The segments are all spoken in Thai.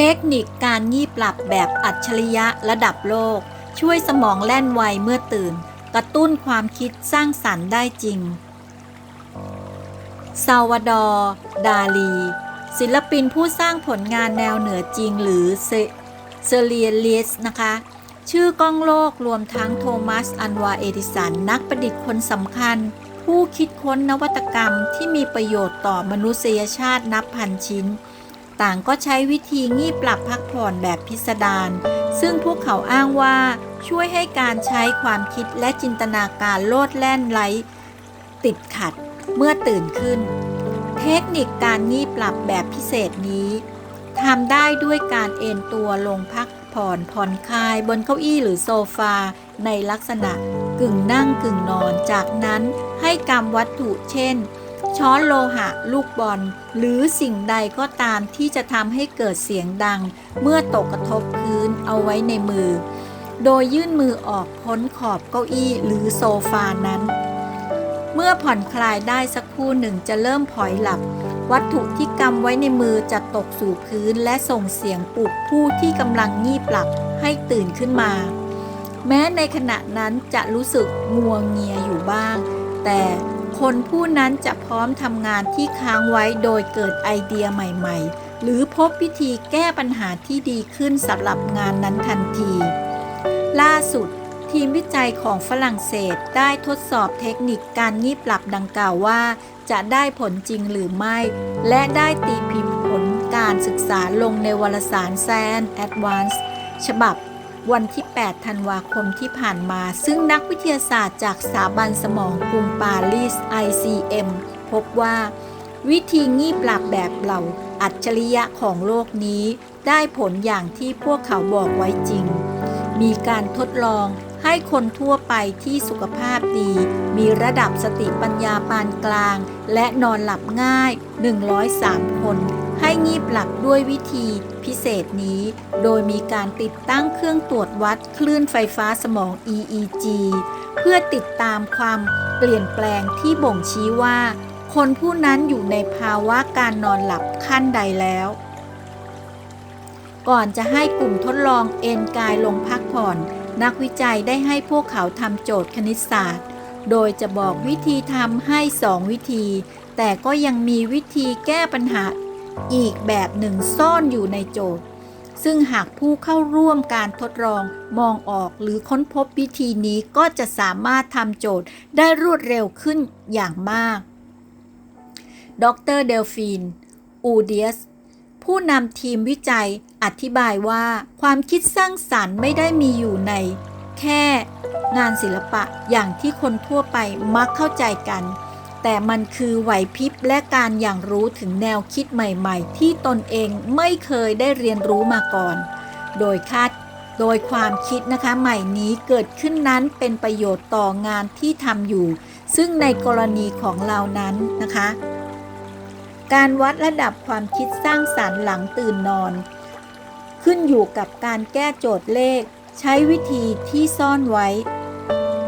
ทคนิคการงีบหลับแบบอัจฉริยะระดับโลก ช่วยสมองแล่นไวเมื่อตื่น กระตุ้นความคิดสร้างสรรค์ได้จริง ซาวาดอร์ ดาลี ศิลปินผู้สร้างผลงานแนวเหนือจริงหรือเซเซเรียลิสนะคะ ชื่อกล้องโลกรวมทั้งโทมัส อันวาเอดิสัน นักประดิษฐ์คนสำคัญ ผู้คิดค้นนวัตกรรมที่มีประโยชน์ต่อมนุษยชาตินับพันชิ้น ต่างก็ใช้วิธีงีบหลับพักผ่อนแบบพิสดารซึ่งพวกเขาอ้างว่าช่วยให้การใช้ความคิดและจินตนาการโลดแล่นไร้ติดขัดเมื่อตื่นขึ้น เทคนิคการงีบหลับแบบพิเศษนี้ทำได้ด้วยการเอนตัวลงพักผ่อนผ่อนคลายบนเก้าอี้หรือโซฟา ในลักษณะกึ่งนั่งกึ่งนอนจากนั้นให้กำวัตถุเช่น ช้อนโลหะ ลูกบอล หรือสิ่งใดก็ตามที่จะทำให้เกิดเสียงดัง เมื่อตกกระทบพื้นเอาไว้ในมือ โดยยื่นมือออกพ้นขอบเก้าอี้หรือโซฟานั้น เมื่อผ่อนคลายได้สักครู่หนึ่งจะเริ่มผอยหลับ วัตถุที่กำไว้ในมือจะตกสู่พื้นและส่งเสียงปลุกผู้ที่กำลังงีบหลับให้ตื่นขึ้นมา แม้ในขณะนั้นจะรู้สึกงัวงเงียอยู่บ้าง แต่ คนผู้นั้นจะพร้อมทำงานที่ค้างไว้โดยเกิดไอเดียใหม่ๆ หรือพบวิธีแก้ปัญหาที่ดีขึ้นสำหรับงานนั้นทันที ล่าสุด ทีมวิจัยของฝรั่งเศสได้ทดสอบเทคนิคการงีบหลับดังกล่าวว่า จะได้ผลจริงหรือไม่ และได้ตีพิมพ์ผลการศึกษาลงในวารสาร Science Advance ฉบับ วันที่ 8 ธันวาคมที่ผ่านมา ซึ่งนักวิทยาศาสตร์จากสถาบันสมองกรุงปารีส ICM พบว่า วิธีงีบหลับแบบเหล่าอัจฉริยะของโลกนี้ ได้ผลอย่างที่พวกเขาบอกไว้จริง มีการทดลอง ให้คนทั่วไปที่สุขภาพดี มีระดับสติปัญญาปานกลาง และนอนหลับง่าย 103 คน ให้งีบหลับด้วยวิธีพิเศษนี้ โดยมีการติดตั้งเครื่องตรวจวัดคลื่นไฟฟ้าสมอง EEG เพื่อติดตามความเปลี่ยนแปลงที่บ่งชี้ว่า คนผู้นั้นอยู่ในภาวะการนอนหลับขั้นใดแล้วก่อนจะให้กลุ่มทดลองเอนกายลงพักผ่อน นักวิจัยได้ให้พวกเขาทำโจทย์คณิตศาสตร์ โดยจะบอกวิธีทำให้สองวิธี แต่ก็ยังมีวิธีแก้ปัญหาอีกแบบหนึ่งซ่อนอยู่ในโจทย์ ซึ่งหากผู้เข้าร่วมการทดลองมองออกหรือค้นพบวิธีนี้ก็จะสามารถทำโจทย์ได้รวดเร็วขึ้นอย่างมาก ดรเดลฟีน อูเดียส ผู้นำทีมวิจัย อธิบายว่าความคิดสร้างสรรค์ไม่ได้มีอยู่ใน แค่งานศิลปะอย่างที่คนทั่วไปมักเข้าใจกัน แต่มันคือไหวพริบและการอย่างรู้ถึงแนวคิดใหม่ๆ ที่ตนเองไม่เคยได้เรียนรู้มาก่อน โดยคาดโดยความคิดนะคะใหม่นี้เกิดขึ้นนั้นเป็นประโยชน์ต่องานที่ทำอยู่ ซึ่งในกรณีของเรานั้นนะคะ การวัดระดับความคิดสร้างสารรค์หลังตื่นนอน ขึ้นอยู่กับการแก้โจทย์เลข ใช้วิธีที่ซ่อนไว้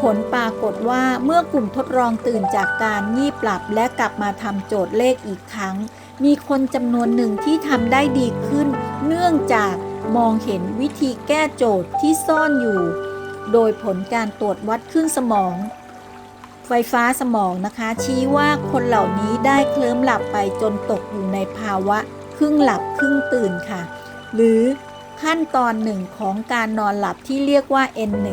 ผลปรากฏว่าเมื่อกลุ่มทดลองตื่นจากการงีบหลับและกลับมาทำโจทย์เลขอีกครั้ง มีคนจำนวนหนึ่งที่ทำได้ดีขึ้น เนื่องจากมองเห็นวิธีแก้โจทย์ที่ซ่อนอยู่ โดยผลการตรวจวัดขึ้นสมอง ไฟฟ้าสมองนะคะ ชี้ว่าคนเหล่านี้ได้เคลิ้มหลับไปจนตกอยู่ในภาวะ ครึ่งหลับครึ่งตื่นค่ะ หรือขั้นตอนหนึ่งของการนอนหลับที่เรียกว่า N1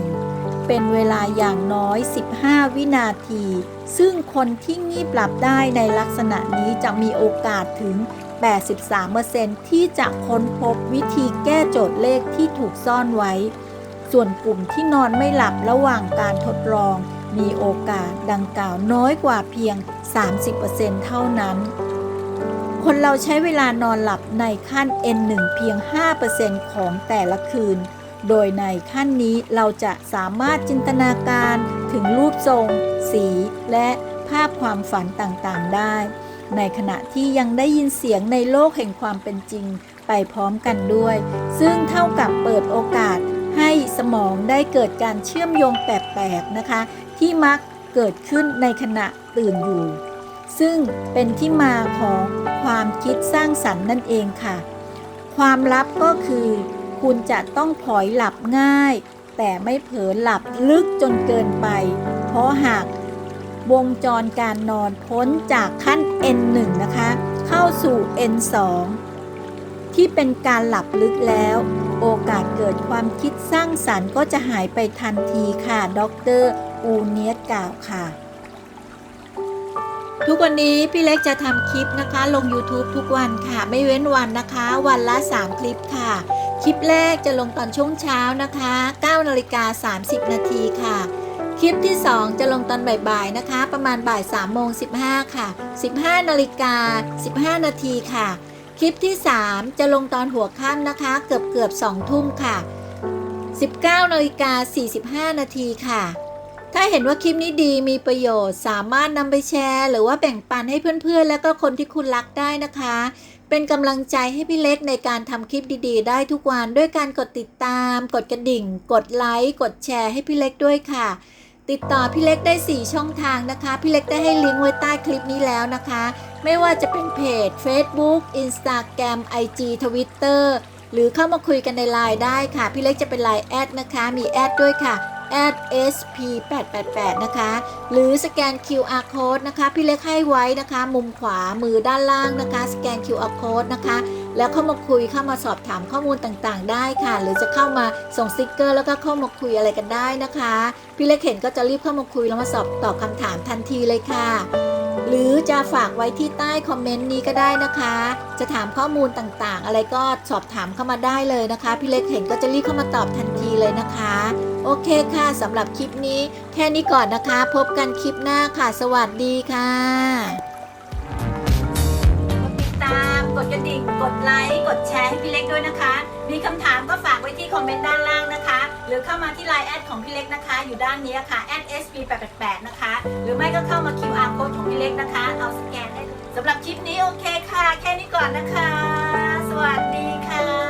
เป็นเวลาอย่างน้อย 15 วินาที ซึ่งคนที่งีบหลับได้ในลักษณะนี้จะมีโอกาสถึง 83%ที่จะค้นพบวิธีแก้โจทย์เลขที่ถูกซ่อนไว้ ส่วนกลุ่มที่นอนไม่หลับระหว่างการทดลอง มีโอกาสดังกล่าวน้อยกว่าเพียง 30%เท่านั้น คนเราใช้เวลานอนหลับในขั้น N1 เพียง 5%ของแต่ละคืน โดยในขั้นนี้เราจะสามารถจินตนาการถึงรูปทรง สี และภาพความฝันต่างๆได้ ในขณะที่ยังได้ยินเสียงในโลกแห่งความเป็นจริงไปพร้อมกันด้วย ซึ่งเท่ากับเปิดโอกาสให้สมองได้เกิดการเชื่อมโยงแปลกๆนะคะ ที่มักเกิดขึ้นในขณะตื่นอยู่ ซึ่งเป็นที่มาของความคิดสร้างสรรค์นั่นเองค่ะ ความลับก็คือ คุณจะต้องผลอยหลับง่าย แต่ไม่เผลอหลับลึกจนเกินไป เพราะหากวงจรการนอนพ้นจากขั้น N1 นะคะ เข้าสู่ N2 ที่เป็นการหลับลึกแล้ว โอกาสเกิดความคิดสร้างสรรค์ก็จะหายไปทันทีค่ะ ดรอูเนียสกล่าวค่ะ ทุกวันนี้พี่เล็กจะทำคลิปนะคะ ลง YouTube ทุกวันค่ะ ไม่เว้นวันนะคะ วันละ 3 คลิปค่ะ คลิปแรกจะลงตอนช่วงเช้านะคะ9นาฬิกา30 นาทีค่ะ คลิปที่ 2 จะลงตอนบ่ายๆนะคะ ประมาณบ่าย3โมง15 ค่ะ 15นาฬิกา15 นาทีค่ะ คลิปที่ 3 จะลงตอนหัวค่ำนะคะ เกือบเกือบ2ทุ่มค่ะ 19นาฬิกา45 นาทีค่ะ ถ้าเห็นว่าคลิปนี้ดีมีประโยชน์ สามารถนำไปแชร์ หรือว่าแบ่งปันให้เพื่อนๆ และก็คนที่คุณรักได้นะคะ เป็นกำลังใจให้พี่เล็กในการทำคลิปดีๆ ได้ทุกวันด้วยการกดติดตาม กดกระดิ่ง กดไลค์ กดแชร์ให้พี่เล็กด้วยค่ะ ติดต่อพี่เล็กได้ 4 ช่องทางนะคะ พี่เล็กได้ให้ลิงก์ไว้ใต้คลิปนี้แล้วนะคะ ไม่ว่าจะเป็นเพจ Facebook Instagram IG Twitter หรือเข้ามาคุยกันในไลน์ได้ค่ะ พี่เล็กจะเป็นไลน์แอดนะคะ มีแอดด้วยค่ะ sp888 นะคะ หรือสแกน QR code นะคะ พี่เล็กให้ไว้นะคะ มุมขวามือด้านล่างนะคะ สแกน QR code นะคะ แล้วเข้ามาคุยเข้ามาสอบถามข้อมูลต่างๆ ได้ค่ะ หรือจะเข้ามาส่งสติกเกอร์ แล้วก็เข้ามาคุยอะไรกันได้นะคะ พี่เล็กเห็นก็จะรีบเข้ามาคุยแล้วมาสอบตอบคำถามทันทีเลยค่ะ หรือจะฝากไว้ที่ใต้คอมเมนต์นี้ก็ได้นะคะ จะถามข้อมูลต่างๆ อะไรก็สอบถามเข้ามาได้เลยนะคะ พี่เล็กเห็นก็จะรีบเข้ามาตอบทันทีเลยนะคะ โอเคค่ะสำหรับคลิปนี้ แค่นี้ก่อนนะคะ พบกันคลิปหน้าค่ะ สวัสดีค่ะกดติดตาม กดกระดิ่ง กดไลค์ กดแชร์ให้พี่เล็กด้วยนะคะ มีคำถามก็ฝากไว้ที่คอมเมนต์ด้านล่าง หรือเข้ามาที่ไลน์แอดของพี่เล็กนะคะ อยู่ด้านนี้ค่ะ @sp888 นะคะ หรือไม่ก็เข้ามา QR code ของพี่เล็กนะคะ เอาสแกนได้สำหรับคลิปนี้โอเคค่ะ แค่นี้ก่อนนะคะ สวัสดีค่ะ